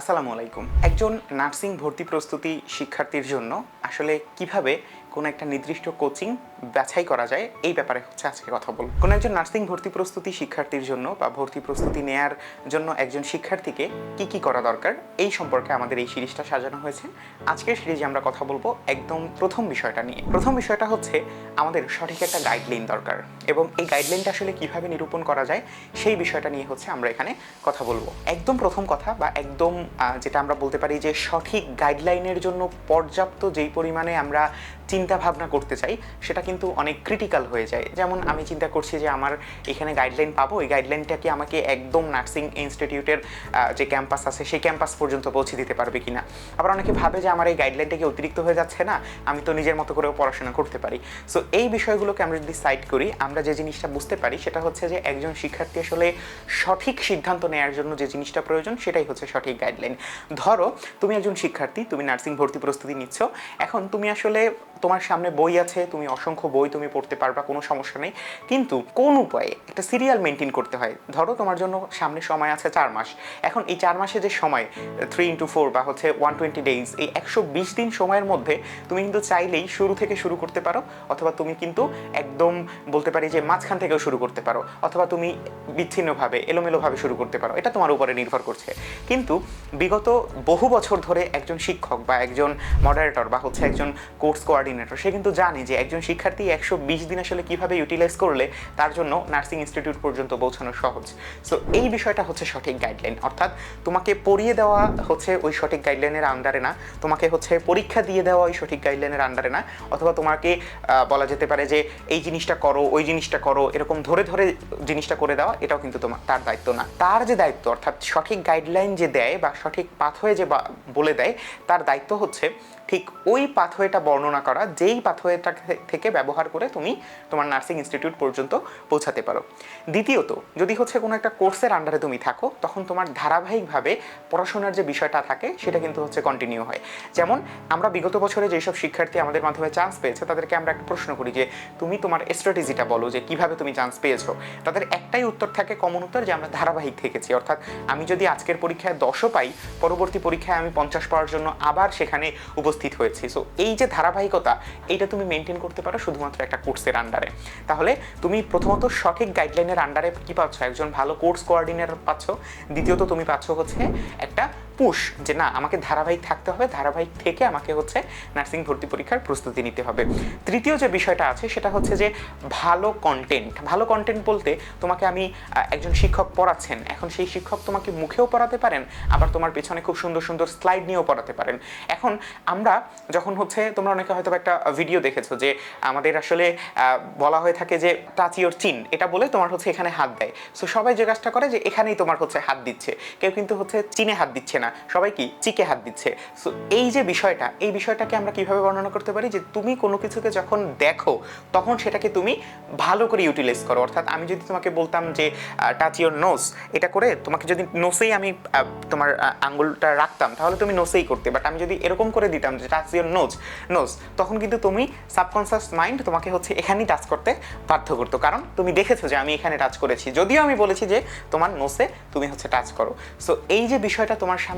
আসসালামু আলাইকুম। একজন নার্সিং ভর্তি প্রস্তুতি শিক্ষার্থীর জন্য আসলে কীভাবে কোনো একটা নির্দিষ্ট কোচিং বাছাই করা যায়, এই ব্যাপারে হচ্ছে আজকে কথা বলব। কোনো একজন নার্সিং ভর্তি প্রস্তুতি শিক্ষার্থীর জন্য বা ভর্তি প্রস্তুতি নেয়ার জন্য একজন শিক্ষার্থীকে কি কি করা দরকার, এই সম্পর্কে আমাদের এই সিরিজটা সাজানো হয়েছে। আজকের সিরিজে আমরা কথা বলব একদম প্রথম বিষয়টা নিয়ে। প্রথম বিষয়টা হচ্ছে আমাদের সঠিক একটা গাইডলাইন দরকার এবং এই গাইডলাইনটা আসলে কীভাবে নিরূপণ করা যায়, সেই বিষয়টা নিয়ে হচ্ছে আমরা এখানে কথা বলব। একদম প্রথম কথা বা একদম যেটা আমরা বলতে পারি যে সঠিক গাইডলাইনের জন্য পর্যাপ্ত যেই পরিমাণে আমরা চিন্তা ভাবনা করতে চাই, সেটা কিন্তু অনেক ক্রিটিক্যাল হয়ে যায়। যেমন আমি চিন্তা করছি যে আমার এখানে গাইডলাইন পাবো, এই গাইডলাইনটা কি আমাকে একদম নার্সিং ইনস্টিটিউটের যে ক্যাম্পাস আছে, সেই ক্যাম্পাস পর্যন্ত পৌঁছে দিতে পারবে কিনা? আবার অনেকে ভাবে যে আমার এই গাইডলাইনটা কি অতিরিক্ত হয়ে যাচ্ছে না? আমি তো নিজের মতো করেও পড়াশোনা করতে পারি। সো এই বিষয়গুলোকে আমরা যদি সাইড করি, আমরা যে জিনিসটা বুঝতে পারি, সেটা হচ্ছে যে একজন শিক্ষার্থী আসলে সঠিক সিদ্ধান্ত নেওয়ার জন্য যে জিনিসটা প্রয়োজন, সেটাই হচ্ছে সঠিক গাইডলাইন ধরো, তুমি একজন শিক্ষার্থী, তুমি নার্সিং ভর্তি প্রস্তুতি নিচ্ছ। এখন তুমি আসলে তোমার সামনে বই আছে, তুমি অসংখ্য বই তুমি পড়তে পারবা, কোনো সমস্যা নেই। কিন্তু কোন উপায়ে একটা সিরিয়াল মেনটেন করতে হয়? ধরো তোমার জন্য সামনে সময় আছে চার মাস। এখন এই চার মাসে যে সময় থ্রি ইন্টু ফোর বা হচ্ছে ওয়ান টোয়েন্টি ডেইজ এই একশো বিশ দিন সময়ের মধ্যে তুমি কিন্তু চাইলেই শুরু থেকে শুরু করতে পারো, অথবা তুমি কিন্তু একদম বলতে পারি যে মাঝখান থেকেও শুরু করতে পারো, অথবা তুমি বিচ্ছিন্নভাবে, এলোমেলোভাবে শুরু করতে পারো, এটা তোমার উপরে নির্ভর করছে। কিন্তু বিগত বহু বছর ধরে একজন শিক্ষক বা একজন মডারেটর বা হচ্ছে একজন কোর্স কোঅর্ডিনেটর সে কিন্তু জানে যে একজন শিক্ষার্থী একশো বিশ দিন আসলে কীভাবে ইউটিলাইজ করলে তার জন্য নার্সিং ইনস্টিটিউট পর্যন্ত পৌঁছানো সহজ। সো এই বিষয়টা হচ্ছে সঠিক গাইডলাইন অর্থাৎ তোমাকে পড়িয়ে দেওয়া হচ্ছে ওই সঠিক গাইডলাইনের আন্ডারে না, তোমাকে হচ্ছে পরীক্ষা দিয়ে দেওয়া ওই সঠিক গাইডলাইনের আন্ডারে না, অথবা তোমাকে বলা যেতে পারে যে এই জিনিসটা করো, ওই জিনিসটা করো, এরকম ধরে ধরে জিনিসটা করে দেওয়া, এটাও কিন্তু তোমার, তার দায়িত্ব না। তার যে দায়িত্ব, অর্থাৎ সঠিক গাইডলাইন যে দেয় বা সঠিক পাথওয়ে যে বলে দেয়, তার দায়িত্ব হচ্ছে ঠিক ওই পাথওয়েটা বর্ণনা করা যেই পাথওয়েটা থেকে ব্যবহার করে তুমি তোমার নার্সিং ইনস্টিটিউট পর্যন্ত পৌঁছাতে পারো। দ্বিতীয়ত, যদি হচ্ছে কোনো একটা কোর্সের আন্ডারে তুমি থাকো, তখন তোমার ধারাবাহিকভাবে পড়াশোনার যে বিষয়টা থাকে, সেটা কিন্তু হচ্ছে কন্টিনিউ হয়। যেমন, আমরা বিগত বছরে যেসব শিক্ষার্থী আমাদের মাধ্যমে চান্স পেয়েছে, তাদেরকে আমরা একটা প্রশ্ন করি যে, তুমি তোমার স্ট্র্যাটেজিটা বলো যে, কীভাবে তুমি চান্স পেয়েছ? তাদের একটাই উত্তর থাকে কমন উত্তর যে, আমরা ধারাবাহিক থেকেছি। অর্থাৎ, আমি যদি আজকের পরীক্ষায় দশও পাই, পরবর্তী পরীক্ষায় আমি পঞ্চাশ পাওয়ার জন্য আবার সেখানে উপস্থিত হয়েছি। সো এই যে ধারাবাহিকতা এইটা তুমি মেনটেন করতে পারো শুধুমাত্র একটা কোর্সের আন্ডারে তাহলে তুমি প্রথমত সঠিক গাইডলাইনের আন্ডারে কি পাচ্ছ? একজন ভালো কোর্স কোয়ার্ডিনেটর পাচ্ছ। দ্বিতীয়ত তুমি পাচ্ছ হচ্ছে একটা পুশ যে না, আমাকে ধারাবাহিক থাকতে হবে, ধারাবাহিক থেকে আমাকে হচ্ছে নার্সিং ভর্তি পরীক্ষার প্রস্তুতি নিতে হবে। তৃতীয় যে বিষয়টা আছে, সেটা হচ্ছে যে ভালো কন্টেন্ট ভালো কন্টেন্ট বলতে তোমাকে আমি একজন শিক্ষক পড়াচ্ছেন। এখন সেই শিক্ষক তোমাকে মুখেও পড়াতে পারেন, আবার তোমার পেছনে খুব সুন্দর সুন্দর স্লাইড নিয়েও পড়াতে পারেন। এখন আমরা যখন হচ্ছে, তোমরা অনেকে হয়তো একটা ভিডিও দেখেছ যে আমাদের আসলে বলা হয়ে থাকে যে টাচ চিন এটা বলে তোমার হচ্ছে এখানে হাত দেয়। সো সবাই যে কাজটা করে যে এখানেই তোমার হচ্ছে হাত দিচ্ছে। কেউ কিন্তু হচ্ছে চিনে হাত দিচ্ছে না। সবাই কি চিকে হাত দিচ্ছে। সো এই যে বিষয়টা এই বিষয়টাকে আমরা কীভাবে বর্ণনা করতে পারি? যে তুমি কোনো কিছুকে যখন দেখো তখন সেটাকে তুমি ভালো করে ইউটিলাইজ করো। অর্থাৎ আমি যদি তোমাকে বলতাম যে টাচ ইওর নোস এটা করে তোমাকে যদি নোসেই আমি তোমার আহ, আঙ্গুলটা রাখতাম তাহলে তুমি নোসেই করতে। বাট আমি যদি এরকম করে দিতাম যে টাচ ইওর নোজ নোজ তখন কিন্তু তুমি সাবকনসিয়াস মাইন্ড তোমাকে হচ্ছে এখানেই টাচ করতে বাধ্য করতো। কারণ তুমি দেখেছ যে আমি এখানে টাচ করেছি। যদিও আমি বলেছি যে তোমার নোসে তুমি হচ্ছে টাচ করো। সো এই যে বিষয়টা তোমার সামনে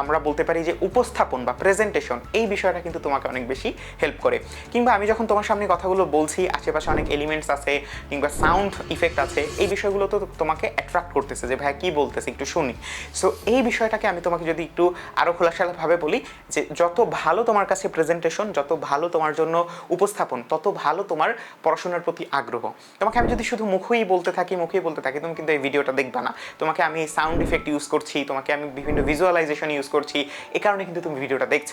আমরা বলতে পারি যে উপস্থাপন বা প্রেজেন্টেশন এই বিষয়টা কিন্তু তোমাকে অনেক বেশি হেল্প করে। কিংবা আমি যখন তোমার সামনে কথাগুলো বলছি, আশেপাশে অনেক এলিমেন্টস আছে, কিংবা সাউন্ড ইফেক্ট আছে, এই বিষয়গুলো তো তোমাকে অ্যাট্রাক্ট করতেছে যে, ভাই, কি বলতেছে? একটু শুনি। সো এই বিষয়টাকে আমি তোমাকে যদি একটু আরও খোলাসালাভাবে বলি যে, যত ভালো তোমার কাছে প্রেজেন্টেশন যত ভালো তোমার জন্য উপস্থাপন, তত ভালো তোমার পড়াশোনার প্রতি আগ্রহ। তোমাকে আমি যদি শুধু মুখেই বলতে থাকি, মুখেই বলতে থাকি, তুমি কিন্তু এই ভিডিওটা দেখবা না। তোমাকে আমি সাউন্ড ইফেক্ট ইউজ করছি, তোমাকে আমি বিভিন্ন ভিজুয়ালাইজেশন ইউজ করছি, এ কারণে কিন্তু তুমি ভিডিওটা দেখছ।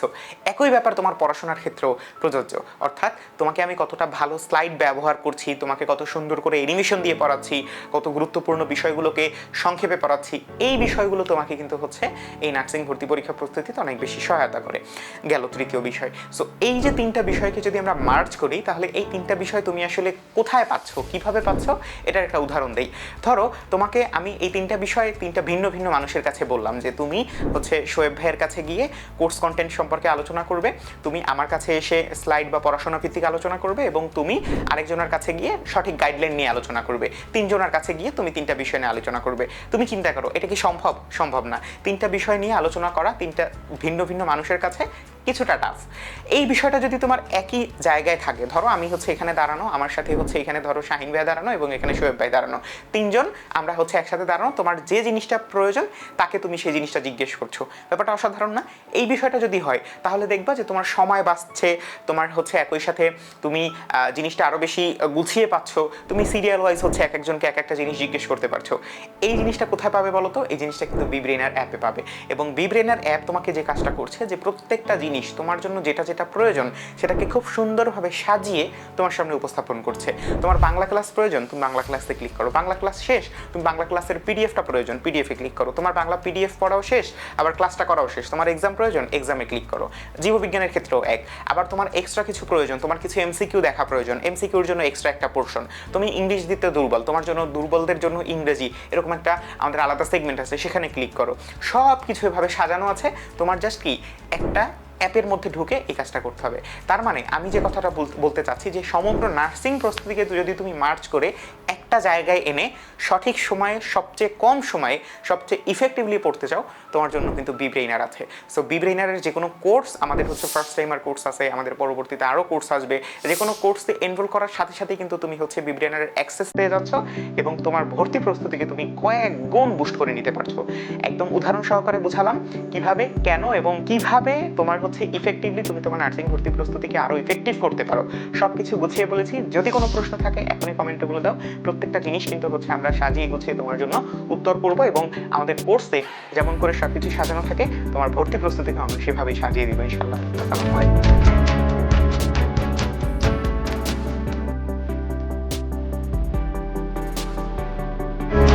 একই ব্যাপার তোমার পড়াশোনার ক্ষেত্রেও প্রযোজ্য। অর্থাৎ তোমাকে আমি কতটা ভালো স্লাইড ব্যবহার করছি, তোমাকে কত সুন্দর করে এনিমেশন দিয়ে পড়াচ্ছি, কত গুরুত্বপূর্ণ বিষয়গুলোকে সংক্ষেপে পড়াচ্ছি, এই বিষয়গুলো তোমাকে কিন্তু হচ্ছে এই নার্সিং ভর্তি পরীক্ষা প্রস্তুতিতে অনেক বেশি সহায়তা করে। গেল তৃতীয় বিষয়। সো এই যে তিনটা বিষয়কে যদি আমরা মার্চ করি, তাহলে এই তিনটা বিষয় তুমি আসলে কোথায় পাচ্ছ, কীভাবে পাচ্ছ, এটার একটা উদাহরণ দেই। ধরো, তোমাকে আমি এই তিনটা বিষয় তিনটা ভিন্ন ভিন্ন মানুষের কাছে বললাম যে তুমি হচ্ছে শোয়েব ভাইয়ের কাছে গিয়ে কোর্স কন্টেন্ট সম্পর্কে আলোচনা করবে। তুমি আমার কাছে এসে স্লাইড বা পড়াশোনা ভিত্তিক আলোচনা করবে এবং তুমি আরেকজনের কাছে গিয়ে সঠিক গাইডলাইন নিয়ে আলোচনা করবে। তিনজনের কাছে গিয়ে তুমি তিনটা বিষয় নিয়ে আলোচনা করবে। তুমি চিন্তা করো, এটা কি সম্ভব? সম্ভব না। তিনটা বিষয় নিয়ে আলোচনা করা তিনটা ভিন্ন ভিন্ন মানুষের কাছে কিছুটা টাফ এই বিষয়টা যদি তোমার একই জায়গায় থাকে, ধরো আমি হচ্ছে এখানে দাঁড়ানো, আমার সাথে হচ্ছে এখানে ধরো শাহিন ভাই দাঁড়ানো এবং এখানে শোয়েব ভাই দাঁড়ানো। তিনজন আমরা হচ্ছে একসাথে দাঁড়ানো, তোমার যে জিনিসটা প্রয়োজন তাকে তুমি সেই জিনিসটা জিজ্ঞেস করছ। ব্যাপারটা অসাধারণ না? এই বিষয়টা যদি হয়, তাহলে দেখবা যে তোমার সময় বাঁচছে, তোমার হচ্ছে একই সাথে তুমি জিনিসটা আরও বেশি গুছিয়ে পাচ্ছ, তুমি সিরিয়াল ওয়াইজ হচ্ছে এক একজনকে এক একটা জিনিস জিজ্ঞেস করতে পারছ। এই জিনিসটা কোথায় পাবে বলো তো এই জিনিসটা কিন্তু বিব্রেনার অ্যাপে পাবে। এবং বিব্রেনার অ্যাপ তোমাকে যে কাজটা করছে, যে প্রত্যেকটা জিনিস তোমার জন্য যেটা যেটা প্রয়োজন সেটাকে খুব সুন্দরভাবে সাজিয়ে তোমার সামনে উপস্থাপন করছে। তোমার বাংলা ক্লাস প্রয়োজন, তুমি বাংলা ক্লাসে ক্লিক করো। বাংলা ক্লাস শেষ, তুমি বাংলা ক্লাসের পিডিএফটা প্রয়োজন পিডিএফে ক্লিক করো। তোমার বাংলা পিডিএফ পড়াও শেষ, আবার ক্লাসটা করাও শেষ। তোমার এক্সাম প্রয়োজন এক্সামে ক্লিক করো। জীববিজ্ঞানের ক্ষেত্রেও এক। আবার তোমার এক্সট্রা কিছু প্রয়োজন, তোমার কিছু এমসিকিউ দেখা প্রয়োজন। এমসিকিউর জন্য এক্সট্রা একটা পোর্শন তুমি ইংলিশ দিতে দুর্বল, তোমার জন্য দুর্বলদের জন্য ইংরেজি এরকম একটা আমাদের আলাদা সেগমেন্ট আছে, সেখানে ক্লিক করো। সব কিছু এভাবে সাজানো আছে। তোমার জাস্ট কি? একটা অ্যাপের মধ্যে ঢুকে এই কাজটা করতে হবে। তার মানে আমি যে কথাটা বল- বলতে চাচ্ছি যে সমগ্র নার্সিং প্রস্তুতিকে যদি তুমি মার্চ করে একটা জায়গায় এনে সঠিক সময়ে, সবচেয়ে কম সময়ে, সবচেয়ে ইফেক্টিভলি পড়তে চাও, তোমার জন্য কিন্তু বিব্রেইনার আছে। সো বিব্রেইনারের যে কোনো কোর্স আমাদের হচ্ছে ফার্স্ট টাইমার কোর্স আছে, আমাদের পরবর্তীতে আরও কোর্স আসবে। যে কোনো কোর্সে এনরোল করার সাথে সাথে কিন্তু তুমি হচ্ছে বিব্রেইনারের অ্যাক্সেস পেয়ে যাচ্ছ এবং তোমার ভর্তি প্রস্তুতিকে তুমি কয়েক গুণ বুস্ট করে নিতে পারছ। একদম উদাহরণ সহকারে বোঝালাম কীভাবে, কেন এবং কীভাবে তোমার হচ্ছে ইফেক্টিভলি তুমি তোমার নার্সিং ভর্তি প্রস্তুতিকে আরও ইফেক্টিভ করতে পারো। সবকিছু গুছিয়ে বলেছি। যদি কোনো প্রশ্ন থাকে, এখনই কমেন্টে বলে দাও। প্রত্যেকটা জিনিস কিন্তু হচ্ছে আমরা সাজিয়ে গুছিয়ে তোমার জন্য উত্তর করব এবং আমাদের কোর্সে যেমন করে সবকিছু সাজানো থাকে, তোমার ভর্তি প্রস্তুতিকে আমরা সেভাবেই সাজিয়ে দিব ইনশাল্লাহ